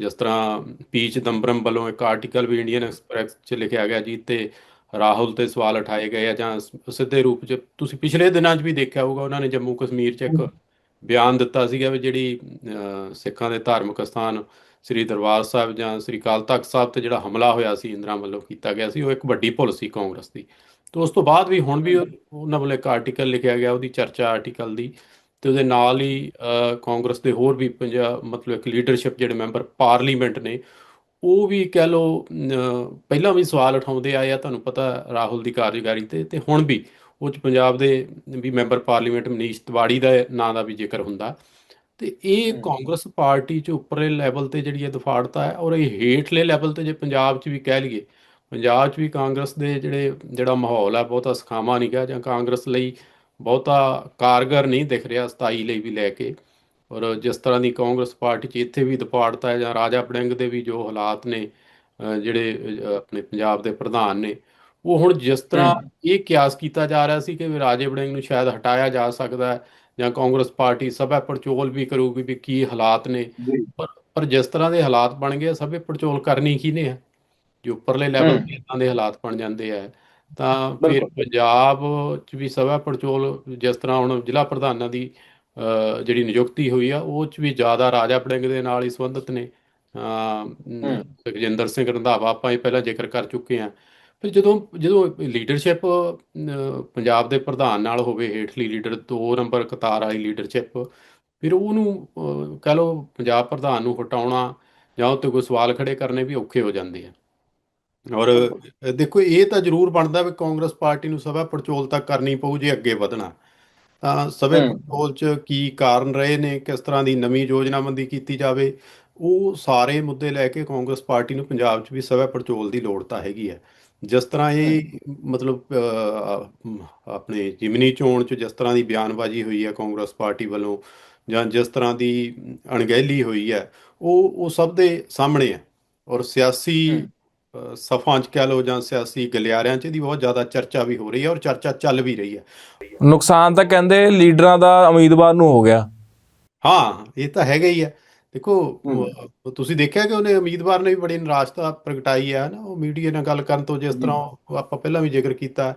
ਜਿਸ ਤਰ੍ਹਾਂ ਪੀ ਚਿਦੰਬਰਮ ਵੱਲੋਂ ਇੱਕ ਆਰਟੀਕਲ ਵੀ ਇੰਡੀਅਨ ਐਕਸਪ੍ਰੈਸ 'ਚ ਲਿਖਿਆ ਗਿਆ ਜੀ ਤੇ ਰਾਹੁਲ ਤੇ ਸਵਾਲ ਉਠਾਏ ਗਏ ਆ ਜਾਂ ਸਿੱਧੇ ਰੂਪ 'ਚ ਤੁਸੀਂ ਪਿਛਲੇ ਦਿਨਾਂ 'ਚ ਵੀ ਦੇਖਿਆ ਹੋਊਗਾ ਉਹਨਾਂ ਨੇ ਜੰਮੂ ਕਸ਼ਮੀਰ 'ਚ ਇੱਕ ਬਿਆਨ ਦਿੱਤਾ ਸੀਗਾ ਵੀ ਜਿਹੜੀ ਸਿੱਖਾਂ ਦੇ ਧਾਰਮਿਕ ਸਥਾਨ ਸ੍ਰੀ ਦਰਬਾਰ ਸਾਹਿਬ ਜਾਂ ਸ੍ਰੀ ਅਕਾਲ ਤਖਤ ਸਾਹਿਬ ਤੇ ਜਿਹੜਾ ਹਮਲਾ ਹੋਇਆ ਸੀ ਇੰਦਰਾ ਵੱਲੋਂ ਕੀਤਾ ਗਿਆ ਸੀ ਉਹ ਇੱਕ ਵੱਡੀ ਭੁੱਲ ਸੀ ਕਾਂਗਰਸ ਦੀ। ਤੇ ਉਸ ਤੋਂ ਬਾਅਦ ਵੀ ਹੁਣ ਵੀ ਉਹਨਾਂ ਵੱਲੋਂ ਇੱਕ ਆਰਟੀਕਲ ਲਿਖਿਆ ਗਿਆ ਉਹਦੀ ਚਰਚਾ ਆਰਟੀਕਲ ਦੀ ਤੇ ਉਹਦੇ ਨਾਲ ਹੀ ਅ, ਕਾਂਗਰਸ ਦੇ ਹੋਰ ਵੀ ਪੰਜਾਬ ਮਤਲਬ ਇੱਕ ਲੀਡਰਸ਼ਿਪ ਜਿਹੜੇ ਮੈਂਬਰ ਪਾਰਲੀਮੈਂਟ ਨੇ ਉਹ ਵੀ ਕਹਿ ਅ, ਪਹਿਲਾਂ ਵੀ ਸਵਾਲ ਉਠਾਉਂਦੇ ਆਏ ਆ ਤੁਹਾਨੂੰ ਪਤਾ ਰਾਹੁਲ ਦੀ ਕਾਰਜਕਾਰੀ ਤੇ ਤੇ ਹੁਣ ਵੀ ਉਹ ਚ ਪੰਜਾਬ ਦੇ ਵੀ ਮੈਂਬਰ ਪਾਰਲੀਮੈਂਟ ਮਨੀਸ਼ ਤਿਵਾੜੀ ਦਾ ਨਾਂ ਦਾ ਵੀ ਜ਼ਿਕਰ ਹੁੰਦਾ। ਤੇ ਇਹ ਕਾਂਗਰਸ ਪਾਰਟੀ ਚ ਉੱਪਰਲੇ ਲੈਵਲ ਤੇ ਜਿਹੜੀ ਇਹ ਦਫਾੜਤਾ ਹੈ ਔਰ ਇਹ ਹੇਠਲੇ ਲੈਵਲ ਤੇ ਜੇ ਪੰਜਾਬ ਚ ਵੀ ਕਹਿ ਲਈਏ ਪੰਜਾਬ ਚ ਵੀ ਕਾਂਗਰਸ ਦੇ ਜਿਹੜੇ ਜਿਹੜਾ ਮਾਹੌਲ ਹੈ ਬਹੁਤਾ ਸਖਾਵਾਂ ਨਹੀਂ ਗਾ ਜਾਂ ਕਾਂਗਰਸ ਲਈ ਬਹੁਤਾ ਕਾਰਗਰ ਨਹੀਂ ਦਿਖ ਰਿਹਾ 27 ਲਈ ਵੀ ਲੈ ਕੇ ਔਰ ਜਿਸ ਤਰ੍ਹਾਂ ਦੀ ਕਾਂਗਰਸ ਪਾਰਟੀ 'ਚ ਇੱਥੇ ਵੀ ਦਪਾੜਤਾ ਹੈ ਜਾਂ ਰਾਜਾ ਵੜਿੰਗ ਦੇ ਵੀ ਜੋ ਹਾਲਾਤ ਨੇ ਜਿਹੜੇ ਆਪਣੇ ਪੰਜਾਬ ਦੇ ਪ੍ਰਧਾਨ ਨੇ ਉਹ ਹੁਣ ਜਿਸ ਤਰ੍ਹਾਂ ਇਹ ਕਿਆਸ ਕੀਤਾ ਜਾ ਰਿਹਾ ਸੀ ਕਿ ਵੀ ਰਾਜੇ ਵੜਿੰਗ ਨੂੰ ਸ਼ਾਇਦ ਹਟਾਇਆ ਜਾ ਸਕਦਾ ਹੈ ਜਾਂ ਕਾਂਗਰਸ ਪਾਰਟੀ ਸਭਾ ਪੜਚੋਲ ਵੀ ਕਰੂਗੀ ਵੀ ਕੀ ਹਾਲਾਤ ਨੇ। ਪਰ ਪਰ ਜਿਸ ਤਰ੍ਹਾਂ ਦੇ ਹਾਲਾਤ ਬਣ ਗਏ ਸਭੇ ਪੜਚੋਲ ਕਰਨੀ ਕਿਹਨੇ ਹੈ ਜੋ ਉੱਪਰਲੇ ਲੈਵਲ ਤੇ ਇਦਾਂ ਦੇ ਹਾਲਾਤ ਬਣ ਜਾਂਦੇ ਆ। ਤਾਂ ਫਿਰ। ਪੰਜਾਬ ਚ ਵੀ ਸਭਾ ਪੜਚੋਲ ਜਿਸ ਤਰ੍ਹਾਂ ਹੁਣ ਜ਼ਿਲ੍ਹਾ ਪ੍ਰਧਾਨਾਂ ਦੀ ਜਿਹੜੀ ਨਿਯੁਕਤੀ ਹੋਈ ਆ ਉਹ ਚ ਵੀ ਜ਼ਿਆਦਾ ਰਾਜਾ ਵੜਿੰਗ ਦੇ ਨਾਲ ਹੀ ਸੰਬੰਧਿਤ ਨੇ। ਸੁਖਜਿੰਦਰ ਸਿੰਘ ਰੰਧਾਵਾ ਆਪਾਂ ਇਹ ਪਹਿਲਾਂ ਜ਼ਿਕਰ ਕਰ ਚੁੱਕੇ ਹਾਂ ਫਿਰ ਜਦੋਂ ਜਦੋਂ ਲੀਡਰਸ਼ਿਪ ਪੰਜਾਬ ਦੇ ਪ੍ਰਧਾਨ ਨਾਲ ਹੋਵੇ ਹੇਠਲੀ ਲੀਡਰ ਦੋ ਨੰਬਰ ਕਤਾਰ ਵਾਲੀ ਲੀਡਰਸ਼ਿਪ ਫਿਰ ਉਹਨੂੰ ਕਹਿ ਲਓ ਪੰਜਾਬ ਪ੍ਰਧਾਨ ਨੂੰ ਹਟਾਉਣਾ ਜਾਂ ਉੱਤੇ ਕੋਈ ਸਵਾਲ ਖੜੇ ਕਰਨੇ ਵੀ ਔਖੇ ਹੋ ਜਾਂਦੇ ਆ। ਔਰ ਦੇਖੋ ਇਹ ਤਾਂ ਜ਼ਰੂਰ ਬਣਦਾ ਵੀ ਕਾਂਗਰਸ ਪਾਰਟੀ ਨੂੰ ਸਭਾ ਪੜਚੋਲ ਤੱਕ ਕਰਨੀ ਪਊ ਜੇ ਅੱਗੇ ਵਧਣਾ। ਤਾਂ ਸਭਾ ਹਮ। ਪੜਚੋਲ ਚ ਕੀ ਕਾਰਨ ਰਹੇ ਨੇ ਕਿਸ ਤਰ੍ਹਾਂ ਦੀ ਨਵੀਂ ਯੋਜਨਾਬੰਦੀ ਕੀਤੀ ਜਾਵੇ ਉਹ ਸਾਰੇ ਮੁੱਦੇ ਲੈ ਕੇ ਕਾਂਗਰਸ ਪਾਰਟੀ ਨੂੰ ਪੰਜਾਬ 'ਚ ਵੀ ਸਭਾ ਪੜਚੋਲ ਦੀ ਲੋੜ ਤਾਂ ਹੈਗੀ ਹੈ। ਜਿਸ ਤਰ੍ਹਾਂ ਇਹ ਮਤਲਬ ਆਪਣੇ ਜਿਮਨੀ ਚੋਣ 'ਚ ਜਿਸ ਤਰ੍ਹਾਂ ਦੀ ਬਿਆਨਬਾਜ਼ੀ ਹੋਈ ਹੈ ਕਾਂਗਰਸ ਪਾਰਟੀ ਵੱਲੋਂ ਜਾਂ ਜਿਸ ਤਰ੍ਹਾਂ ਦੀ ਅਣਗਹਿਲੀ ਹੋਈ ਹੈ ਉਹ ਉਹ ਸਭ ਦੇ ਸਾਹਮਣੇ ਹੈ। ਔਰ ਸਿਆਸੀ ਸਫਾਂ 'ਚ ਕਹਿ ਲਓ ਜਾਂ ਸਿਆਸੀ ਗਲਿਆਰਿਆਂ 'ਚ ਇਹਦੀ ਬਹੁਤ ਜ਼ਿਆਦਾ ਚਰਚਾ ਵੀ ਹੋ ਰਹੀ ਹੈ ਔਰ ਚਰਚਾ ਚੱਲ ਵੀ ਰਹੀ ਹੈ। ਨੁਕਸਾਨ ਤਾਂ ਕਹਿੰਦੇ ਲੀਡਰਾਂ ਦਾ ਉਮੀਦਵਾਰ ਨੂੰ ਹੋ ਗਿਆ। ਹਾਂ ਇਹ ਤਾਂ ਹੈਗਾ ਹੀ ਹੈ। ਦੇਖੋ ਤੁਸੀਂ ਦੇਖਿਆ ਕਿ ਉਹਨੇ ਉਮੀਦਵਾਰ ਨੇ ਵੀ ਬੜੀ ਨਿਰਾਸ਼ਤਾ ਪ੍ਰਗਟਾਈ ਹੈ ਨਾ ਉਹ ਮੀਡੀਆ ਨਾਲ ਗੱਲ ਕਰਨ ਤੋਂ ਜਿਸ ਤਰ੍ਹਾਂ ਆਪਾਂ ਪਹਿਲਾਂ ਵੀ ਜ਼ਿਕਰ ਕੀਤਾ।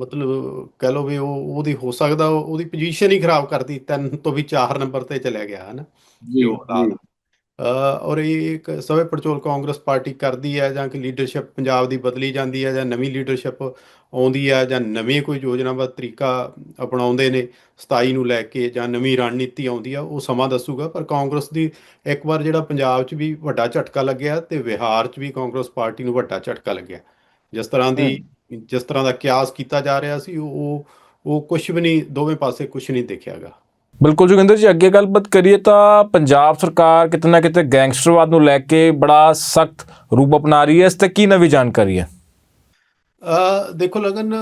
ਮਤਲਬ ਕਹਿ ਲਓ ਵੀ ਉਹ ਉਹਦੀ ਹੋ ਸਕਦਾ ਉਹ- ਉਹਦੀ ਪੋਜੀਸ਼ਨ ਹੀ ਖਰਾਬ ਕਰਤੀ ਤਿੰਨ ਤੋਂ ਵੀ 4 ਨੰਬਰ ਤੇ ਚਲਿਆ ਗਿਆ ਹੈ ਨਾ। ਜੀ। ਔਰ ਇਹ ਇੱਕ ਸਵੇ ਪੜਚੋਲ ਕਾਂਗਰਸ ਪਾਰਟੀ ਕਰਦੀ ਹੈ ਜਾਂ ਕਿ ਲੀਡਰਸ਼ਿਪ ਪੰਜਾਬ ਦੀ ਬਦਲੀ ਜਾਂਦੀ ਹੈ ਜਾਂ ਨਵੀਂ ਲੀਡਰਸ਼ਿਪ ਆਉਂਦੀ ਹੈ ਜਾਂ ਨਵੇਂ ਕੋਈ ਯੋਜਨਾਬੱਧ ਤਰੀਕਾ ਅਪਣਾਉਂਦੇ ਨੇ 27 ਨੂੰ ਲੈ ਕੇ ਜਾਂ ਨਵੀਂ ਰਣਨੀਤੀ ਆਉਂਦੀ ਆ ਉਹ ਸਮਾਂ ਦੱਸੂਗਾ। ਪਰ ਕਾਂਗਰਸ ਦੀ ਇੱਕ ਵਾਰ ਜਿਹੜਾ ਪੰਜਾਬ 'ਚ ਵੀ ਵੱਡਾ ਝਟਕਾ ਲੱਗਿਆ ਤੇ ਬਿਹਾਰ 'ਚ ਵੀ ਕਾਂਗਰਸ ਪਾਰਟੀ ਨੂੰ ਵੱਡਾ ਝਟਕਾ ਲੱਗਿਆ। ਜਿਸ ਤਰ੍ਹਾਂ ਦੀ ਜਿਸ ਤਰ੍ਹਾਂ ਦਾ ਕਿਆਸ ਕੀਤਾ ਜਾ ਰਿਹਾ ਸੀ ਉਹ ਉਹ ਕੁਝ ਵੀ ਨਹੀਂ ਦੋਵੇਂ ਪਾਸੇ ਕੁਝ ਨਹੀਂ ਦੇਖਿਆਗਾ ਬਿਲਕੁਲ ਜੋਗਿੰਦਰ ਜੀ, ਅੱਗੇ ਗੱਲਬਾਤ ਕਰੀਏ ਤਾਂ ਪੰਜਾਬ ਸਰਕਾਰ ਕਿਤੇ ਨਾ ਕਿਤੇ ਗੈਂਗਸਟਰਵਾਦ ਨੂੰ ਲੈ ਕੇ ਬੜਾ ਸਖਤ ਰੂਪ ਅਪਣਾ ਰਹੀ ਹੈ। ਇਸ ਤੇ ਕੀ ਨਵੀਂ ਜਾਣਕਾਰੀ ਹੈ? ਅ, ਦੇਖੋ ਲਗਨ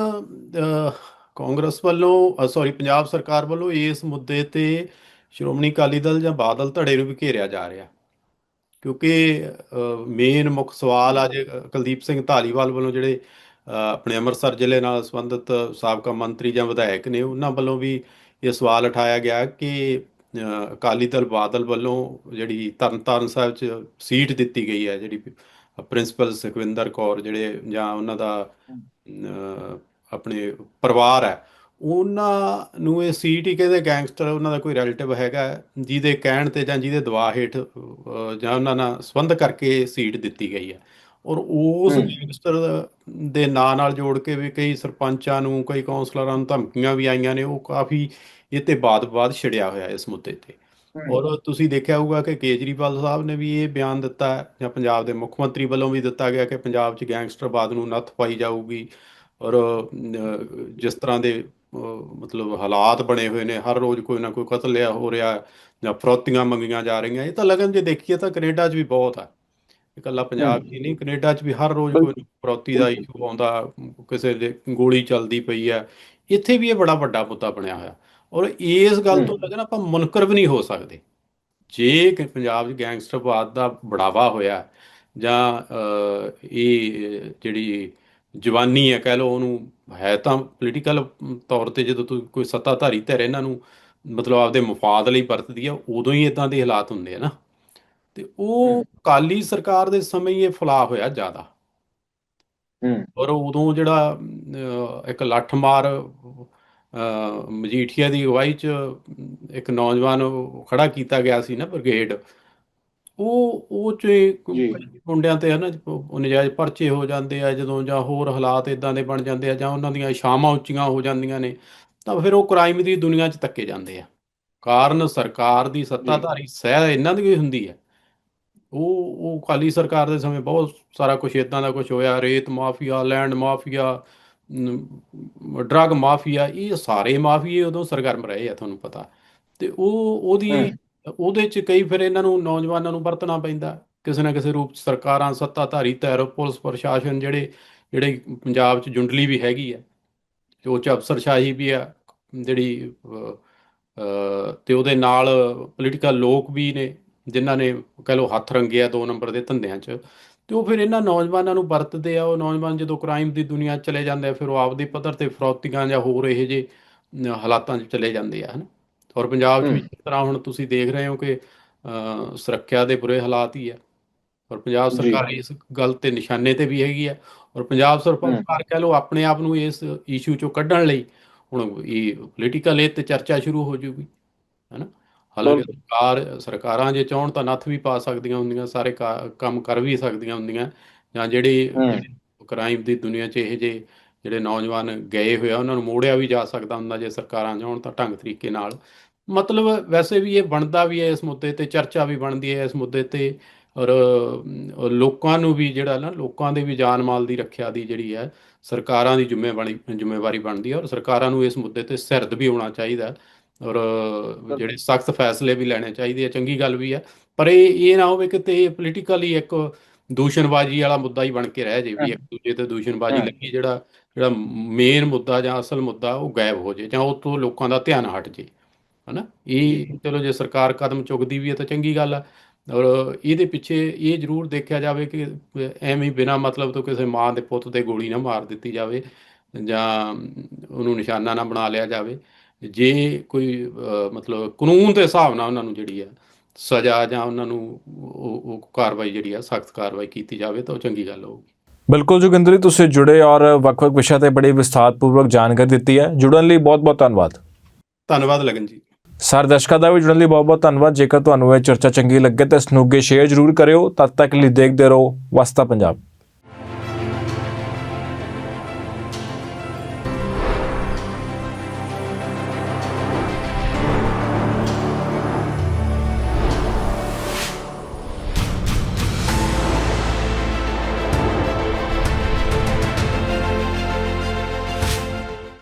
ਕਾਂਗਰਸ ਵੱਲੋਂ ਸੌਰੀ ਪੰਜਾਬ ਸਰਕਾਰ ਵੱਲੋਂ ਇਸ ਮੁੱਦੇ ਤੇ ਸ਼੍ਰੋਮਣੀ ਅਕਾਲੀ ਦਲ ਜਾਂ ਬਾਦਲ ਧੜੇ ਨੂੰ ਵੀ ਘੇਰਿਆ ਜਾ ਰਿਹਾ। ਕਿਉਂਕਿ ਮੇਨ ਮੁੱਖ ਸਵਾਲ ਅੱਜ ਕੁਲਦੀਪ ਸਿੰਘ ਧਾਲੀਵਾਲ ਵੱਲੋਂ ਜਿਹੜੇ ਆਪਣੇ ਅੰਮ੍ਰਿਤਸਰ ਜ਼ਿਲ੍ਹੇ ਨਾਲ ਸੰਬੰਧਿਤ ਸਾਬਕਾ ਮੰਤਰੀ ਜਾਂ ਵਿਧਾਇਕ ਨੇ, ਉਹਨਾਂ ਵੱਲੋਂ ਵੀ ਇਹ ਸਵਾਲ ਉਠਾਇਆ ਗਿਆ ਕਿ ਅਕਾਲੀ ਦਲ ਬਾਦਲ ਵੱਲੋਂ ਜਿਹੜੀ ਤਰਨਤਾਰਨ ਸਾਹਿਬ 'ਚ ਸੀਟ ਦਿੱਤੀ ਗਈ ਹੈ, ਜਿਹੜੀ ਪ੍ਰਿੰਸੀਪਲ ਸੁਖਵਿੰਦਰ ਕੌਰ ਜਿਹੜੇ ਜਾਂ ਉਹਨਾਂ ਦਾ ਆਪਣੇ ਪਰਿਵਾਰ ਹੈ, ਉਹਨਾਂ ਨੂੰ ਇਹ ਸੀਟ ਹੀ ਕਹਿੰਦੇ ਗੈਂਗਸਟਰ, ਉਹਨਾਂ ਦਾ ਕੋਈ ਰਿਲੇਟਿਵ ਹੈਗਾ, ਜਿਹਦੇ ਕਹਿਣ ਤੇ ਜਾਂ ਜਿਹਦੇ ਦਬਾਅ ਹੇਠ ਜਾਂ ਉਹਨਾਂ ਨਾਲ ਸੰਬੰਧ ਕਰਕੇ ਸੀਟ ਦਿੱਤੀ ਗਈ ਹੈ। ਔਰ ਉਸ ਹਮ। ਗੈਂਗਸਟਰ ਦੇ ਨਾਂ ਨਾਲ ਜੋੜ ਕੇ ਵੀ ਕਈ ਸਰਪੰਚਾਂ ਨੂੰ ਕਈ ਕੌਂਸਲਰਾਂ ਨੂੰ ਧਮਕੀਆਂ ਵੀ ਆਈਆਂ ਨੇ ਉਹ ਕਾਫੀ ਇਹ ਤੇ ਬਾਦ-ਬਾਦ ਛਿੜਿਆ ਹੋਇਆ ਇਸ ਮੁੱਦੇ ਤੇ। ਔਰ ਤੁਸੀਂ ਦੇਖਿਆ ਹੋਊਗਾ ਕਿ ਕੇਜਰੀਵਾਲ ਸਾਹਿਬ ਨੇ ਵੀ ਇਹ ਬਿਆਨ ਦਿੱਤਾ ਜਾਂ ਪੰਜਾਬ ਦੇ ਮੁੱਖ ਮੰਤਰੀ ਵੱਲੋਂ ਵੀ ਦਿੱਤਾ ਗਿਆ ਕਿ ਪੰਜਾਬ 'ਚ ਗੈਂਗਸਟਰਵਾਦ ਨੂੰ ਨੱਥ ਪਾਈ ਜਾਊਗੀ। ਔਰ ਜਿਸ ਤਰ੍ਹਾਂ ਦੇ ਮਤਲਬ ਹਾਲਾਤ ਬਣੇ ਹੋਏ ਨੇ ਹਰ ਰੋਜ਼ ਕੋਈ ਨਾ ਕੋਈ ਕਤਲ ਆ ਹੋ ਰਿਹਾ ਜਾਂ ਫਰੌਤੀਆਂ ਮੰਗੀਆਂ ਜਾ ਰਹੀਆਂ ਇਹ ਤਾਂ ਲਗਨ ਜੇ ਦੇਖੀਏ ਤਾਂ ਕੈਨੇਡਾ 'ਚ ਵੀ ਬਹੁਤ ਹੈ। ਇਕੱਲਾ ਪੰਜਾਬ 'ਚ ਹੀ ਨਹੀਂ ਕੈਨੇਡਾ 'ਚ ਵੀ ਹਰ ਰੋਜ਼ ਕੋਈ ਫਰੌਤੀ ਦਾ ਇਸ਼ੂ ਆਉਂਦਾ ਕਿਸੇ ਦੇ ਗੋਲੀ ਚੱਲਦੀ ਪਈ ਹੈ। ਇੱਥੇ ਵੀ ਇਹ ਬੜਾ ਵੱਡਾ ਮੁੱਦਾ ਬਣਿਆ ਹੋਇਆ। ਔਰ ਇਸ ਗੱਲ ਤੋਂ ਲੱਗਣ ਆਪਾਂ ਮੁਨਕਰ ਵੀ ਨਹੀਂ ਹੋ ਸਕਦੇ। ਜੇ ਕਿ ਪੰਜਾਬ 'ਚ ਗੈਂਗਸਟਰਵਾਦ ਦਾ ਬੜਾਵਾ ਹੋਇਆ ਜਾਂ ਇਹ ਜਿਹੜੀ ਜਵਾਨੀ ਹੈ ਕਹਿ ਲਓ ਉਹਨੂੰ ਹੈ ਤਾਂ ਪੋਲੀਟੀਕਲ ਤੌਰ ਤੇ ਜਦੋਂ ਕੋਈ ਸੱਤਾਧਾਰੀ ਧਿਰ ਇਹਨਾਂ ਨੂੰ ਮਤਲਬ ਆਪਦੇ ਮਫਾਦ ਲਈ ਵਰਤਦੀ ਆ ਉਦੋਂ ਹੀ ਇਦਾਂ ਦੇ ਹਾਲਾਤ ਹੁੰਦੇ ਆ ਨਾ। ਤੇ ਉਹ ਕਾਲੀ ਸਰਕਾਰ ਦੇ ਸਮੇਂ ਇਹ ਫੈਲਾਅ ਹੋਇਆ ਜ਼ਿਆਦਾ। ਹੂੰ। ਔਰ ਉਦੋਂ ਜਿਹੜਾ ਇੱਕ ਲੱਠ ਮਾਰ ਅਹ, ਮਜੀਠੀਆ ਦੀ ਅਗਵਾਈ 'ਚ ਇੱਕ ਨੌਜਵਾਨ ਖੜਾ ਕੀਤਾ ਗਿਆ ਸੀ ਨਾ ਬ੍ਰਿਗੇਡ ਉਹ ਉਹ ਚ। ਮੁੰਡਿਆਂ ਤੇ ਹਨਾ ਨਜਾਇਜ਼ ਪਰਚੇ ਹੋ ਜਾਂਦੇ ਆ ਜਦੋਂ ਜਾਂ ਹੋਰ ਹਾਲਾਤ ਇਦਾਂ ਦੇ ਬਣ ਜਾਂਦੇ ਆ ਜਾਂ ਉਹਨਾਂ ਦੀਆਂ ਇਸ਼ਾਵਾਂ ਉੱਚੀਆਂ ਹੋ ਜਾਂਦੀਆਂ ਨੇ ਤਾਂ ਫਿਰ ਉਹ ਕ੍ਰਾਈਮ ਦੀ ਦੁਨੀਆ 'ਚ ਧੱਕੇ ਜਾਂਦੇ ਆ। ਕਾਰਨ ਸਰਕਾਰ ਦੀ ਸੱਤਾਧਾਰੀ ਸਹਿ ਇਹਨਾਂ ਦੀ ਹੁੰਦੀ ਹੈ ਉਹ ਉਹ ਕਾਲੀ ਸਰਕਾਰ ਦੇ ਸਮੇਂ ਬਹੁਤ ਸਾਰਾ ਕੁਝ ਇਦਾਂ ਦਾ ਕੁਝ ਹੋਇਆ ਰੇਤ mafia land mafia drug mafia ਇਹ ਸਾਰੇ ਮਾਫੀਏ ਉਦੋਂ ਸਰਗਰਮ ਰਹੇ ਆ ਤੁਹਾਨੂੰ ਪਤਾ ਤੇ ਉਹ ਉਹਦੀ। ਉਹਦੇ ਚ ਕਈ ਫਿਰ ਇਹਨਾਂ ਨੂੰ ਨੌਜਵਾਨਾਂ ਨੂੰ ਵਰਤਣਾ ਪੈਂਦਾ ਕਿਸੇ ਨਾ ਕਿਸੇ ਰੂਪ 'ਚ ਸਰਕਾਰਾਂ ਸੱਤਾਧਾਰੀ ਧਿਰ ਪੁਲਿਸ ਪ੍ਰਸ਼ਾਸਨ ਜਿਹੜੇ ਜਿਹੜੇ ਪੰਜਾਬ 'ਚ ਜੁੰਡਲੀ ਵੀ ਹੈਗੀ ਆ ਤੇ ਉਹ 'ਚ ਅਫਸਰਸ਼ਾਹੀ ਵੀ ਆ ਜਿਹੜੀ ਤੇ ਉਹਦੇ ਨਾਲ ਪੋਲੀਟੀਕਲ ਲੋਕ ਵੀ ਨੇ ਜਿਨ੍ਹਾਂ ਨੇ ਕਹਿ ਲਓ ਹੱਥ ਰੰਗੇ ਆ ਦੋ ਨੰਬਰ ਦੇ ਧੰਦਿਆਂ 'ਚ ਤੇ ਉਹ ਫਿਰ ਇਹਨਾਂ ਨੌਜਵਾਨਾਂ ਨੂੰ ਵਰਤਦੇ ਆ ਉਹ ਨੌਜਵਾਨ ਜਦੋਂ ਕ੍ਰਾਈਮ ਦੀ ਦੁਨੀਆ 'ਚ ਚਲੇ ਜਾਂਦੇ ਆ ਫਿਰ ਉਹ ਆਪਦੇ ਪੱਧਰ ਤੇ ਫਰੌਤੀਆਂ ਜਾਂ ਹੋਰ ਇਹੋ ਅਮ, ਹਾਲਾਤਾਂ 'ਚ ਚਲੇ ਜਾਂਦੇ ਆ ਹਨ ਔਰ ਪੰਜਾਬ 'ਚ ਵੀ। ਜਿਸ ਤਰ੍ਹਾਂ ਹੁਣ ਤੁਸੀਂ ਦੇਖ ਰਹੇ ਹੋ ਕਿ ਸੁਰੱਖਿਆ ਦੇ ਬੁਰੇ ਹਾਲਾਤ ਹੀ ਆ ਔਰ ਪੰਜਾਬ ਜੀ। ਸਰਕਾਰ ਇਸ ਗੱਲ ਤੇ ਨਿਸ਼ਾਨੇ ਤੇ ਵੀ ਹੈਗੀ ਆ ਔਰ ਪੰਜਾਬ। ਸਰਕਾਰ ਕਹਿ ਲਓ ਆਪਣੇ ਆਪ ਨੂੰ ਇਸ ਇਸ਼ੂ ਚੋਂ ਕੱਢਣ ਲਈ ਹੁਣ ਇਹ ਪੋਲੀਟੀਕਲ ਇਹ ਤੇ ਚਰਚਾ ਸ਼ੁਰੂ ਹੋ ਜੂਗੀ ਹੈਨਾ ਹਾਲਾਂਕਿ। ਸਰਕਾਰ ਸਰਕਾਰਾਂ ਜੇ ਚਾਹਣ ਤਾਂ ਨੱਥ ਵੀ ਪਾ ਸਕਦੀਆਂ ਹੁੰਦੀਆਂ ਸਾਰੇ ਕੰਮ ਕਰ ਵੀ ਸਕਦੀਆਂ ਹੁੰਦੀਆਂ ਜਾਂ ਜਿਹੜੇ। ਕ੍ਰਾਈਮ ਦੀ ਦੁਨੀਆ 'ਚ ਇਹ ਜੇ ਜਿਹੜੇ ਨੌਜਵਾਨ ਗਏ ਹੋਏ ਆ ਉਹਨਾਂ ਨੂੰ ਮੋੜਿਆ ਵੀ ਜਾ ਸਕਦਾ ਹੁੰਦਾ ਜੇ ਸਰਕਾਰਾਂ ਚਾਹਣ ਤਾਂ ਢੰਗ ਤਰੀਕੇ ਨਾਲ ਮਤਲਬ ਵੈਸੇ ਵੀ ਇਹ ਬਣਦਾ ਵੀ ਹੈ ਇਸ ਮੁੱਦੇ ਤੇ ਚਰਚਾ ਵੀ ਬਣਦੀ ਹੈ ਇਸ ਮੁੱਦੇ ਤੇ ਔਰ ਲੋਕਾਂ ਨੂੰ ਵੀ ਜਿਹੜਾ ਨਾ ਲੋਕਾਂ ਦੇ ਵੀ ਜਾਨ ਮਾਲ ਦੀ ਰੱਖਿਆ ਦੀ ਜਿਹੜੀ ਹੈ ਸਰਕਾਰਾਂ ਦੀ ਜ਼ਿੰਮੇਵਾਰੀ ਜ਼ਿੰਮੇਵਾਰੀ ਬਣਦੀ ਹੈ ਔਰ ਸਰਕਾਰਾਂ ਨੂੰ ਇਸ ਮੁੱਦੇ ਤੇ ਸਿਰਦ ਵੀ ਹੋਣਾ ਚਾਹੀਦਾ ਔਰ ਜਿਹੜੇ ਸਖਤ ਫੈਸਲੇ ਵੀ ਲੈਣੇ ਚਾਹੀਦੇ ਆ ਚੰਗੀ ਗੱਲ ਵੀ ਆ। ਪਰ ਇਹ ਇਹ ਨਾ ਹੋਵੇ ਕਿ ਤੇ ਪੋਲੀਟੀਕਲੀ ਇੱਕ ਦੂਸ਼ਣਬਾਜ਼ੀ ਵਾਲਾ ਮੁੱਦਾ ਹੀ ਬਣ ਕੇ ਰਹਿ ਜੇ ਵੀ ਇੱਕ ਦੂਜੇ ਤੇ ਦੂਸ਼ਣਬਾਜ਼ੀ। ਲੱਗੀ ਜਿਹੜਾ ਜਿਹੜਾ ਮੇਨ ਮੁੱਦਾ ਜਾਂ ਅਸਲ ਮੁੱਦਾ ਉਹ ਗਾਇਬ ਹੋ ਜੇ ਜਾਂ ਉਹ ਤੋਂ ਲੋਕਾਂ ਦਾ ਧਿਆਨ ਹਟ ਜੇ ਹਨਾ? ਇਹ ਚਲੋ ਜੇ ਸਰਕਾਰ ਕਦਮ ਚੁੱਕਦੀ ਵੀ ਹੈ ਤਾਂ ਚੰਗੀ ਗੱਲ ਆ। ਔਰ ਇਹਦੇ ਪਿੱਛੇ ਇਹ ਜ਼ਰੂਰ ਦੇਖਿਆ ਜਾਵੇ ਕਿ ਐਵੇਂ ਹੀ ਬਿਨਾਂ ਮਤਲਬ ਤੋਂ ਕਿਸੇ ਮਾਂ ਦੇ ਪੁੱਤ ਤੇ ਗੋਲੀ ਨਾ ਮਾਰ ਦਿੱਤੀ ਜਾਵੇ ਜਾਂ ਉਹਨੂੰ ਨਿਸ਼ਾਨਾ ਨਾ ਬਣਾ ਲਿਆ ਜਾਵੇ। ਜੇ ਕੋਈ ਮਤਲਬ ਕਾਨੂੰਨ ਦੇ ਹਿਸਾਬ ਨਾਲ ਉਹਨਾਂ ਨੂੰ ਜਿਹੜੀ ਆ ਸਜ਼ਾ ਜਾਂ ਉਹਨਾਂ ਨੂੰ ਉਹ ਕਾਰਵਾਈ ਜਿਹੜੀ ਆ ਸਖਤ ਕਾਰਵਾਈ ਕੀਤੀ ਜਾਵੇ ਤਾਂ ਉਹ ਚੰਗੀ ਗੱਲ ਹੋਊਗੀ। ਬਿਲਕੁਲ ਜੋਗਿੰਦਰ ਜੀ ਤੁਸੀਂ ਜੁੜੇ ਔਰ ਵੱਖ-ਵੱਖ ਵਿਸ਼ਿਆਂ ਤੇ ਬੜੀ ਵਿਸਥਾਰਪੂਰਵਕ ਜਾਣਕਾਰੀ ਦਿੱਤੀ ਹੈ। ਜੁੜਨ ਲਈ ਬਹੁਤ-ਬਹੁਤ ਧੰਨਵਾਦ। ਧੰਨਵਾਦ ਲਗਨ ਜੀ। ਸਾਰੇ ਦਰਸ਼ਕਾਂ ਦਾ ਵੀ ਜੁੜਨ ਲਈ ਬਹੁਤ-ਬਹੁਤ ਧੰਨਵਾਦ। ਜੇਕਰ ਤੁਹਾਨੂੰ ਇਹ ਚਰਚਾ ਚੰਗੀ ਲੱਗੇ ਤਾਂ ਇਸ ਨੂੰ ਅੱਗੇ ਸ਼ੇਅਰ ਜ਼ਰੂਰ ਕਰਿਓ। ਤਦ ਤੱਕ ਲਈ ਦੇਖਦੇ ਰਹੋ। ਵਸਤਾ ਪੰਜਾਬ।